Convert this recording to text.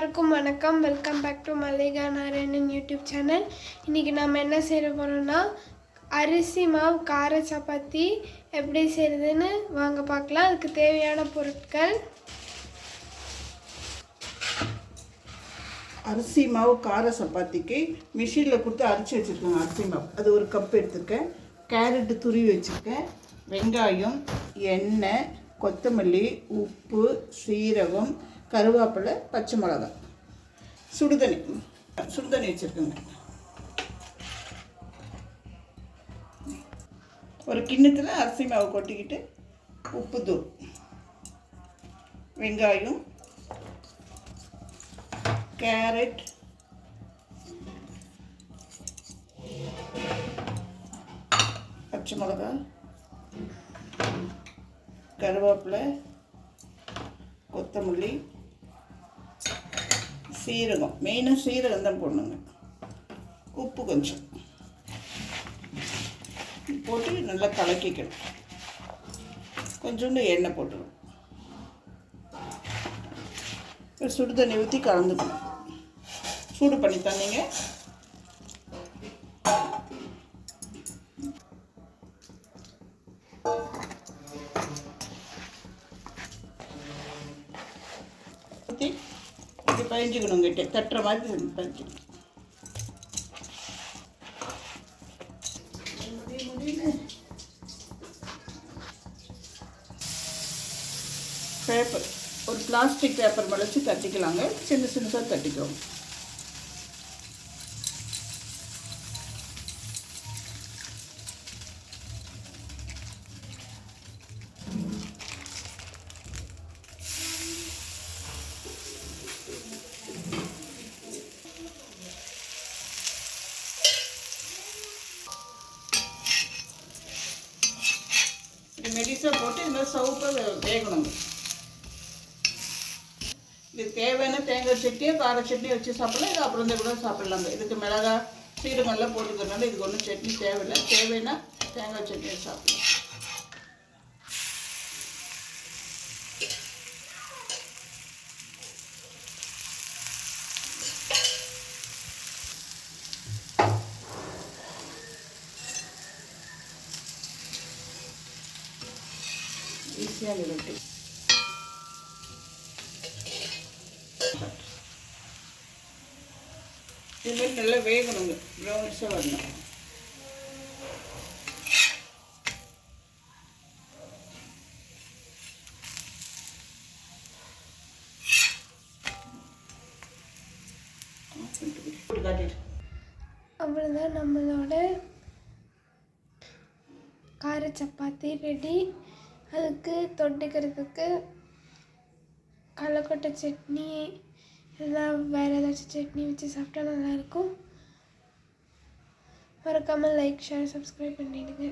எல்லாருக்கும் வணக்கம். Welcome back to Mallika Narayanan YouTube channel இன்றைக்கி நம்ம என்ன செய்ய போகிறோம்னா அரிசி மாவு கார சப்பாத்தி எப்படி செய்கிறதுன்னு வாங்க பார்க்கலாம். அதுக்கு தேவையான பொருட்கள். அரிசி மாவு கார சப்பாத்திக்கு மிஷினில் கொடுத்து அரைச்சி வச்சுருக்கேன் அரிசி மாவு. அது ஒரு கப் எடுத்துருக்கேன். கேரட்டு துருவி வச்சுருக்கேன். வெங்காயம் எண்ணெய் கொத்தமல்லி உப்பு சீரகம் கருவேப்பிலை பச்சை மிளகாய் சுடுதண்ணி. சுடுதண்ணி வச்சுருக்கோங்க. ஒரு கிண்ணத்தில் அரிசி மாவு கொட்டிக்கிட்டு உப்பு தூள் வெங்காயம் கேரட் பச்சை மிளகாய் கருவேப்பிலை கொத்தமல்லி சீரகம் மெயினாக சீரகம் தான் போடணுங்க. உப்பு கொஞ்சம். போட்டு நல்லா கலக்கிக்கணும். கொஞ்சோண்டு எண்ணெய் போட்டுக்கணும். ஒரு சுடு தண்ணி ஊற்றி கலந்துக்கணும். சூடு பண்ணி தண்ணிங்க ஊற்றி பயஞ்சிக்கணும் கிட்ட தட்டுற மாதிரி பயஞ்சிக்கணும் பேப்பர் ஒரு பிளாஸ்டிக் பேப்பர் மேலே தட்டிக்கலாங்க. சின்ன சின்னதாக தட்டிக்கோங்க. இது போட்டு இந்த சவுப்பாக வேகணுங்க இது தேவையான தேங்காய் சட்னியோ கார சட்னியோ வச்சு சாப்பிடலாம். இது அப்புறம் கூட சாப்பிட்லாங்க இதுக்கு மிளகா சீரகம்லாம் போட்டுக்கிறதுனால இதுக்கு ஒன்றும் சட்னி தேவையில்லை. தேவைன்னா தேங்காய் சட்னியை சாப்பிடலாம். ஈஸியாக ரொட்டி இதுமாரி நல்லா வேகணுங்க. ப்ரௌனிஷாக வரணும். அவ்வளோதான் நம்மளோட கார சப்பாத்தி ரெடி அதுக்கு தொட்டுக்கிறதுக்கு கடலக்கொட்டை சட்னி எல்லாம் வேறு ஏதாச்சும் சட்னி வச்சு சாப்பிட்டா நல்லாயிருக்கும் மறக்காமல் லைக் ஷேர் சப்ஸ்கிரைப் பண்ணிவிடுங்க